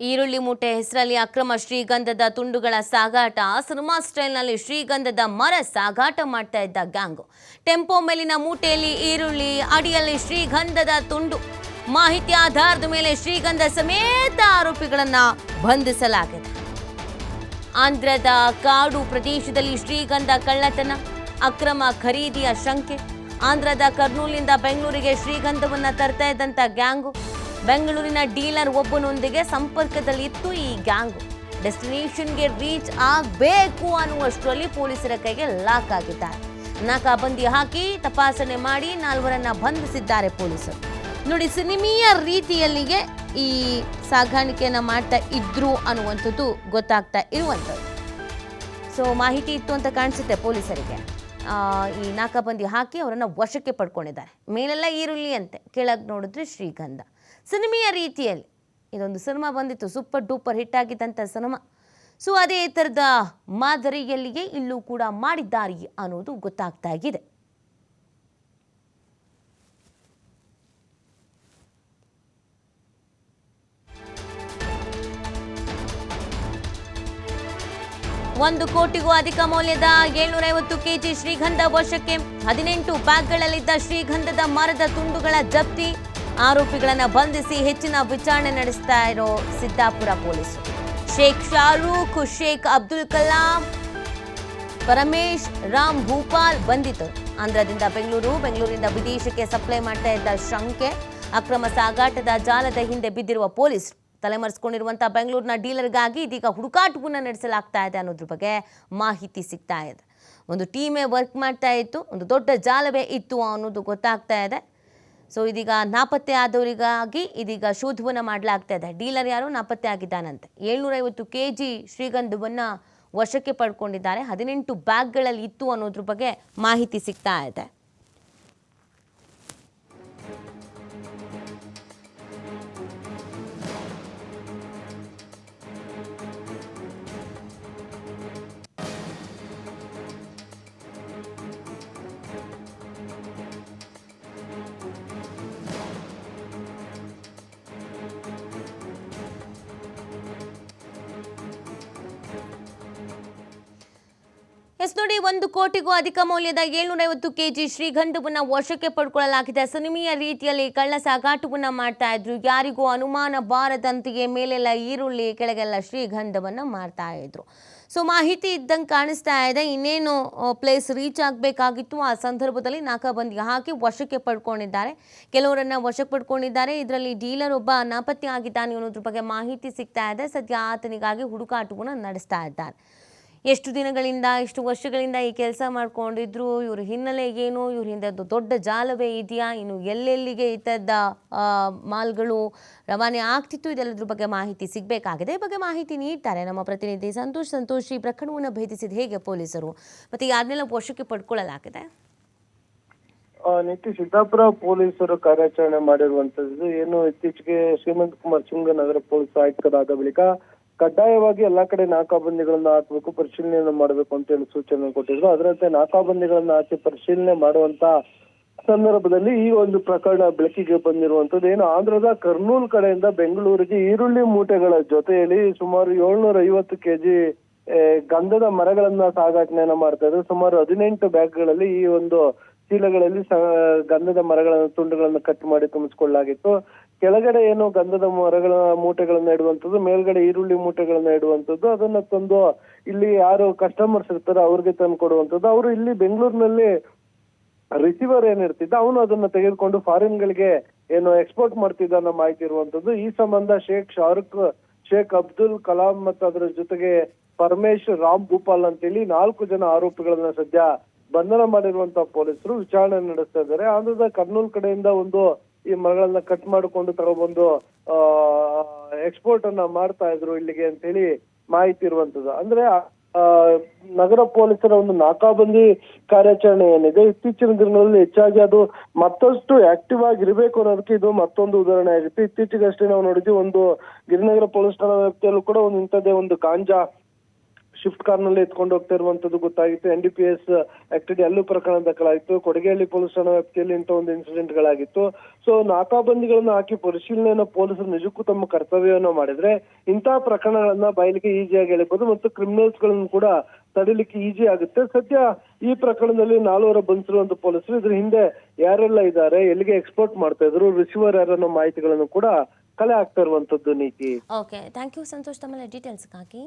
ಈರುಳ್ಳಿ ಮೂಟೆ ಹೆಸರಲ್ಲಿ ಅಕ್ರಮ ಶ್ರೀಗಂಧದ ತುಂಡುಗಳ ಸಾಗಾಟ. ಸಿನಿಮಾ ಸ್ಟೈಲ್ನಲ್ಲಿ ಶ್ರೀಗಂಧದ ಮರ ಸಾಗಾಟ ಮಾಡ್ತಾ ಇದ್ದ ಗ್ಯಾಂಗು. ಟೆಂಪೋ ಮೇಲಿನ ಮೂಟೆಯಲ್ಲಿ ಈರುಳ್ಳಿ, ಅಡಿಯಲ್ಲಿ ಶ್ರೀಗಂಧದ ತುಂಡು. ಮಾಹಿತಿ ಆಧಾರದ ಮೇಲೆ ಶ್ರೀಗಂಧ ಸಮೇತ ಆರೋಪಿಗಳನ್ನ ಬಂಧಿಸಲಾಗಿದೆ. ಆಂಧ್ರದ ಕಾಡು ಪ್ರದೇಶದಲ್ಲಿ ಶ್ರೀಗಂಧ ಕಳ್ಳತನ, ಅಕ್ರಮ ಖರೀದಿಯ ಶಂಕೆ. ಆಂಧ್ರದ ಕರ್ನೂಲಿನಿಂದ ಬೆಂಗಳೂರಿಗೆ ಶ್ರೀಗಂಧವನ್ನು ತರ್ತಾ ಇದ್ದಂತ ಗ್ಯಾಂಗು. ಬೆಂಗಳೂರಿನ ಡೀಲರ್ ಒಬ್ಬನೊಂದಿಗೆ ಸಂಪರ್ಕದಲ್ಲಿತ್ತು ಈ ಗ್ಯಾಂಗು. ಡೆಸ್ಟಿನೇಷನ್ಗೆ ರೀಚ್ ಆಗಬೇಕು ಅನ್ನುವಷ್ಟರಲ್ಲಿ ಪೊಲೀಸರ ಕೈಗೆ ಲಾಕ್ ಆಗಿದ್ದಾರೆ. ನಾಕಾಬಂದಿ ಹಾಕಿ ತಪಾಸಣೆ ಮಾಡಿ ನಾಲ್ವರನ್ನ ಬಂಧಿಸಿದ್ದಾರೆ ಪೊಲೀಸರು. ನೋಡಿ, ಸಿನಿಮೀಯ ರೀತಿಯಲ್ಲಿಗೆ ಈ ಸಾಗಾಣಿಕೆಯನ್ನು ಮಾಡ್ತಾ ಇದ್ರು ಅನ್ನುವಂಥದ್ದು ಗೊತ್ತಾಗ್ತಾ ಇರುವಂಥದ್ದು. ಸೊ ಮಾಹಿತಿ ಇತ್ತು ಅಂತ ಕಾಣಿಸುತ್ತೆ ಪೊಲೀಸರಿಗೆ. ಈ ನಾಕಾಬಂದಿ ಹಾಕಿ ಅವರನ್ನು ವಶಕ್ಕೆ ಪಡ್ಕೊಂಡಿದ್ದಾರೆ. ಮೇಲೆಲ್ಲ ಈರುಳ್ಳಿ ಅಂತೆ ಕೆಳಗೆ ನೋಡಿದ್ರೆ ಶ್ರೀಗಂಧ. ಸಿನಿಮೆಯ ರೀತಿಯಲ್ಲಿ. ಇದೊಂದು ಸಿನಿಮಾ ಬಂದಿತ್ತು, ಸೂಪರ್ ಡೂಪರ್ ಹಿಟ್ ಆಗಿದ್ದಂಥ ಸಿನಿಮಾ. ಸೊ, ಅದೇ ಥರದ ಮಾದರಿಯಲ್ಲಿಯೇ ಇಲ್ಲೂ ಕೂಡ ಮಾಡಿದ್ದಾರೆ ಅನ್ನೋದು ಗೊತ್ತಾಗ್ತಾ ಇದೆ ಒಂದು ಕೋಟಿಗೂ ಅಧಿಕ ಮೌಲ್ಯದ ಏಳ್ನೂರ ಐವತ್ತು ಕೆಜಿ ಶ್ರೀಗಂಧ ವಶಕ್ಕೆ ಹದಿನೆಂಟು ಬ್ಯಾಗ್ಗಳಲ್ಲಿದ್ದ ಶ್ರೀಗಂಧದ ಮರದ ತುಂಡುಗಳ ಜಪ್ತಿ. ಆರೋಪಿಗಳನ್ನ ಬಂಧಿಸಿ ಹೆಚ್ಚಿನ ವಿಚಾರಣೆ ನಡೆಸ್ತಾ ಇರೋ ಸಿದ್ದಾಪುರ ಪೊಲೀಸರು. ಶೇಖ್ ಶಾರೂಖ್, ಶೇಖ್ ಅಬ್ದುಲ್ ಕಲಾಂ, ಪರಮೇಶ್ ರಾಮ್ ಭೂಪಾಲ್ ಬಂಧಿತರು. ಆಂಧ್ರದಿಂದ ಬೆಂಗಳೂರು, ಬೆಂಗಳೂರಿಂದ ವಿದೇಶಕ್ಕೆ ಸಪ್ಲೈ ಮಾಡ್ತಾ ಇದ್ದ ಶಂಕೆ, ಅಕ್ರಮ ಸಾಗಾಟದ ಜಾಲದ ಹಿಂದೆ ಬಿದ್ದಿರುವ ಪೊಲೀಸರು. ತಲೆಮರೆಸ್ಕೊಂಡಿರುವಂತಹ ಬೆಂಗಳೂರಿನ ಡೀಲರ್ಗಾಗಿ ಇದೀಗ ಹುಡುಕಾಟವನ್ನು ನಡೆಸಲಾಗ್ತಾ ಇದೆ ಅನ್ನೋದ್ರ ಬಗ್ಗೆ ಮಾಹಿತಿ ಸಿಗ್ತಾ ಇದೆ. ಒಂದು ಟೀಮೇ ವರ್ಕ್ ಮಾಡ್ತಾ ಇತ್ತು, ಒಂದು ದೊಡ್ಡ ಜಾಲವೇ ಇತ್ತು ಅನ್ನೋದು ಗೊತ್ತಾಗ್ತಾ ಇದೆ. ಸೊ ಇದೀಗ ನಾಪತ್ತೆ ಆದವರಿಗಾಗಿ ಇದೀಗ ಶೋಧವನ್ನು ಮಾಡಲಾಗ್ತಾ ಇದೆ. ಡೀಲರ್ ಯಾರು? ನಾಪತ್ತೆ ಆಗಿದ್ದಾನಂತೆ. ಏಳ್ನೂರೈವತ್ತು ಕೆ ಜಿ ಶ್ರೀಗಂಧವನ್ನು ವಶಕ್ಕೆ ಪಡ್ಕೊಂಡಿದ್ದಾರೆ. ಹದಿನೆಂಟು ಬ್ಯಾಗ್ಗಳಲ್ಲಿ ಇತ್ತು ಅನ್ನೋದ್ರ ಬಗ್ಗೆ ಮಾಹಿತಿ ಸಿಗ್ತಾ ಇದೆ. ಎಸ್ ನೋಡಿ, ಒಂದು ಕೋಟಿಗೂ ಅಧಿಕ ಮೌಲ್ಯದ ಏಳ್ನೂರೈವತ್ತು ಕೆಜಿ ಶ್ರೀಗಂಧವನ್ನು ವಶಕ್ಕೆ ಪಡ್ಕೊಳ್ಳಲಾಗಿದೆ. ಸಿನಿಮೀಯ ರೀತಿಯಲ್ಲಿ ಕಳ್ಳ ಸಾಗಾಟವನ್ನು ಮಾಡ್ತಾ ಇದ್ರು. ಯಾರಿಗೂ ಅನುಮಾನ ಬಾರದಂತೆ ಮೇಲೆಲ್ಲ ಈರುಳ್ಳಿ, ಕೆಳಗೆಲ್ಲ ಶ್ರೀಗಂಧವನ್ನು ಮಾಡ್ತಾ ಇದ್ರು. ಸೊ, ಮಾಹಿತಿ ಇದ್ದಂಗೆ ಕಾಣಿಸ್ತಾ ಇದೆ. ಇನ್ನೇನು ಪ್ಲೇಸ್ ರೀಚ್ ಆಗಬೇಕಾಗಿತ್ತು. ಆ ಸಂದರ್ಭದಲ್ಲಿ ನಾಕಾಬಂದಿ ಹಾಕಿ ವಶಕ್ಕೆ ಪಡ್ಕೊಂಡಿದ್ದಾರೆ. ಕೆಲವರನ್ನ ವಶಕ್ಕೆ ಪಡ್ಕೊಂಡಿದ್ದಾರೆ. ಇದರಲ್ಲಿ ಡೀಲರ್ ಒಬ್ಬ ನಾಪತ್ತೆ ಆಗಿದ್ದಾನೆ ಅನ್ನೋದ್ರ ಬಗ್ಗೆ ಮಾಹಿತಿ ಸಿಗ್ತಾ ಇದೆ. ಸದ್ಯ ಆತನಿಗಾಗಿ ಹುಡುಕಾಟವನ್ನು ನಡೆಸ್ತಾ ಇದ್ದಾರೆ. ಎಷ್ಟು ದಿನಗಳಿಂದ ಎಷ್ಟು ವರ್ಷಗಳಿಂದ ಈ ಕೆಲಸ ಮಾಡ್ಕೊಂಡಿದ್ರು ಇವ್ರ ಹಿನ್ನೆಲೆ ಏನು ಇವ್ರ ಹಿಂದೆ ದೊಡ್ಡ ಜಾಲವೇ ಇದೆಯಾ ಇನ್ನು ಎಲ್ಲೆಲ್ಲಿಗೆ ಈ ಆ, ಮಾಲ್ಗಳು ರವಾನೆ ಆಗ್ತಿತ್ತು ಇದೆಲ್ಲದ್ರ ಬಗ್ಗೆ ಮಾಹಿತಿ ಸಿಗಬೇಕಾಗಿದೆ. ಈ ಬಗ್ಗೆ ಮಾಹಿತಿ ನೀಡ್ತಾರೆ ನಮ್ಮ ಪ್ರತಿನಿಧಿ ಸಂತೋಷ್. ಸಂತೋಷ್ ಈ ಪ್ರಕರಣವನ್ನು ಭೇದಿಸಿದ ಹೇಗೆ ಪೊಲೀಸರು? ಮತ್ತು ಯಾರನ್ನೆಲ್ಲ ವಶಕ್ಕೆ ಪಡ್ಕೊಳ್ಳಲಾಗಿದೆ. ನಿತ್ಯ ಸಿದ್ದಾಪುರ ಪೊಲೀಸರು ಕಾರ್ಯಾಚರಣೆ ಮಾಡಿರುವಂತದ್ದು ಏನು ಇತ್ತೀಚೆಗೆ ಶ್ರೀಮಂತ್ ಕುಮಾರ್ ಸಿಂಗ್ ನಗರ ಪೊಲೀಸ್ ಆಯುಕ್ತರಾದ ಬಳಿಕ ಕಡ್ಡಾಯವಾಗಿ ಎಲ್ಲಾ ಕಡೆ ನಾಕಾಬಂದಿಗಳನ್ನ ಹಾಕಬೇಕು, ಪರಿಶೀಲನೆಯನ್ನು ಮಾಡಬೇಕು ಅಂತ ಹೇಳಿ ಸೂಚನೆ ಕೊಟ್ಟಿದ್ರು. ಅದರಂತೆ ನಾಕಾಬಂದಿಗಳನ್ನ ಹಾಕಿ ಪರಿಶೀಲನೆ ಮಾಡುವಂತ ಸಂದರ್ಭದಲ್ಲಿ ಈ ಒಂದು ಪ್ರಕರಣ ಬೆಳಕಿಗೆ ಬಂದಿರುವಂತದ್ದು ಏನು, ಆಂಧ್ರದ ಕರ್ನೂಲ್ ಕಡೆಯಿಂದ ಬೆಂಗಳೂರಿಗೆ ಈರುಳ್ಳಿ ಮೂಟೆಗಳ ಜೊತೆಯಲ್ಲಿ ಸುಮಾರು ಏಳ್ನೂರ ಐವತ್ತು ಕೆಜಿ ಗಂಧದ ಮರಗಳನ್ನ ಸಾಗಾಟನೆಯನ್ನ ಮಾಡ್ತಾ ಇದ್ರು. ಸುಮಾರು ಹದಿನೆಂಟು ಬ್ಯಾಗ್ಗಳಲ್ಲಿ ಈ ಒಂದು ಚೀಲಗಳಲ್ಲಿ ಗಂಧದ ಮರಗಳನ್ನ, ತುಂಡುಗಳನ್ನು ಕಟ್ ಮಾಡಿ ತುಂಬಿಸ್ಕೊಳ್ಳಲಾಗಿತ್ತು. ಕೆಳಗಡೆ ಏನು ಗಂಧದ ಮರಗಳ ಮೂಟೆಗಳನ್ನ ಇಡುವಂಥದ್ದು ಮೇಲ್ಗಡೆ ಈರುಳ್ಳಿ ಮೂಟೆಗಳನ್ನ ಇಡುವಂಥದ್ದು ಅದನ್ನ ತಂದು ಇಲ್ಲಿ ಯಾರು ಕಸ್ಟಮರ್ಸ್ ಇರ್ತಾರೆ ಅವ್ರಿಗೆ ತಂದು ಕೊಡುವಂತದ್ದು ಅವರು ಇಲ್ಲಿ ಬೆಂಗಳೂರಿನಲ್ಲಿ ರಿಸೀವರ್ ಏನಿರ್ತಿದ್ದ ಅವನು ಅದನ್ನ ತೆಗೆದುಕೊಂಡು ಫಾರಿನ್ ಗಳಿಗೆ ಏನು ಎಕ್ಸ್ಪೋರ್ಟ್ ಮಾಡ್ತಿದ್ದ ಅನ್ನೋ ಮಾಹಿತಿ ಇರುವಂತದ್ದು ಈ ಸಂಬಂಧ ಶೇಖ್ ಶಾರುಖ್, ಶೇಖ್ ಅಬ್ದುಲ್ ಕಲಾಂ ಮತ್ತು ಅದರ ಜೊತೆಗೆ ಪರಮೇಶ್ ರಾಮ್ ಭೂಪಾಲ್ ಅಂತೇಳಿ ನಾಲ್ಕು ಜನ ಆರೋಪಿಗಳನ್ನ ಸದ್ಯ ಬಂಧನ ಮಾಡಿರುವಂತಹ ಪೊಲೀಸರು ವಿಚಾರಣೆ ನಡೆಸ್ತಾ ಇದ್ದಾರೆ. ಆಂಧ್ರದ ಕರ್ನೂಲ್ ಕಡೆಯಿಂದ ಒಂದು ಈ ಮರಗಳನ್ನ ಕಟ್ ಮಾಡಿಕೊಂಡು ತಗೊಬಂದು ಎಕ್ಸ್ಪೋರ್ಟ್ ಅನ್ನ ಮಾಡ್ತಾ ಇದ್ರು ಇಲ್ಲಿಗೆ ಅಂತ ಹೇಳಿ ಮಾಹಿತಿ ಇರುವಂತದ್ದು. ಅಂದ್ರೆ ನಗರ ಪೊಲೀಸರ ಒಂದು ನಾಕಾಬಂದಿ ಕಾರ್ಯಾಚರಣೆ ಏನಿದೆ, ಇತ್ತೀಚಿನ ದಿನಗಳಲ್ಲಿ ಹೆಚ್ಚಾಗಿ ಅದು ಮತ್ತಷ್ಟು ಆಕ್ಟಿವ್ ಆಗಿರ್ಬೇಕು ಅನ್ನೋದಕ್ಕೆ ಇದು ಮತ್ತೊಂದು ಉದಾಹರಣೆ ಆಗಿತ್ತು ಇತ್ತೀಚೆಗಷ್ಟೇ ನಾವು ನೋಡಿದ್ವಿ, ಒಂದು ಗಿರಿನಗರ ಪೊಲೀಸ್ ಠಾಣಾ ವ್ಯಾಪ್ತಿಯಲ್ಲೂ ಕೂಡ ಒಂದು ಇಂಥದ್ದೇ ಒಂದು ಗಾಂಜಾ ಶಿಫ್ಟ್ ಕಾರ್ನಲ್ಲಿ ಎತ್ಕೊಂಡು ಹೋಗ್ತಾ ಇರುವಂತದ್ದು ಗೊತ್ತಾಗಿತ್ತು. ಎನ್ ಡಿ ಪಿ ಎಸ್ ಅಲ್ಲೂ ಪ್ರಕರಣ ದಾಖಲಾಯಿತು. ಕೊಡಗೇಹಳ್ಳಿ ಪೊಲೀಸ್ ಠಾಣಾ ವ್ಯಾಪ್ತಿಯಲ್ಲಿ ಇಂಥ ಒಂದು ಇನ್ಸಿಡೆಂಟ್ ಗಳಾಗಿತ್ತು. ಸೊ ನಾಕಾಬಂದಿಗಳನ್ನ ಹಾಕಿ ಪರಿಶೀಲನೆಯನ್ನ ಪೊಲೀಸರು ನಿಜಕ್ಕೂ ತಮ್ಮ ಕರ್ತವ್ಯವನ್ನ ಮಾಡಿದ್ರೆ ಇಂತಹ ಪ್ರಕರಣಗಳನ್ನ ಬಯಲಿಗೆ ಈಸಿಯಾಗಿ ಎಳಿಬಹುದು ಮತ್ತು ಕ್ರಿಮಿನಲ್ಸ್ಗಳನ್ನು ಕೂಡ ತಡಿಲಿಕ್ಕೆ ಈಜಿ ಆಗುತ್ತೆ. ಸದ್ಯ ಈ ಪ್ರಕರಣದಲ್ಲಿ ನಾಲ್ವರ ಬಂಧಿಸಿರುವಂತ ಪೊಲೀಸರು ಇದ್ರ ಹಿಂದೆ ಯಾರೆಲ್ಲ ಇದ್ದಾರೆ, ಎಲ್ಲಿಗೆ ಎಕ್ಸ್ಪೋರ್ಟ್ ಮಾಡ್ತಾ ಇದ್ರು ರಿಸೀವರ್ ಯಾರನ್ನ ಮಾಹಿತಿಗಳನ್ನು ಕೂಡ ಕಲೆ ಆಗ್ತಾ ಇರುವಂತದ್ದು ನೀತಿ. Okay thank you Santosh. ತಮ್ಮ ಡೀಟೇಲ್ಸ್ಗಾಗಿ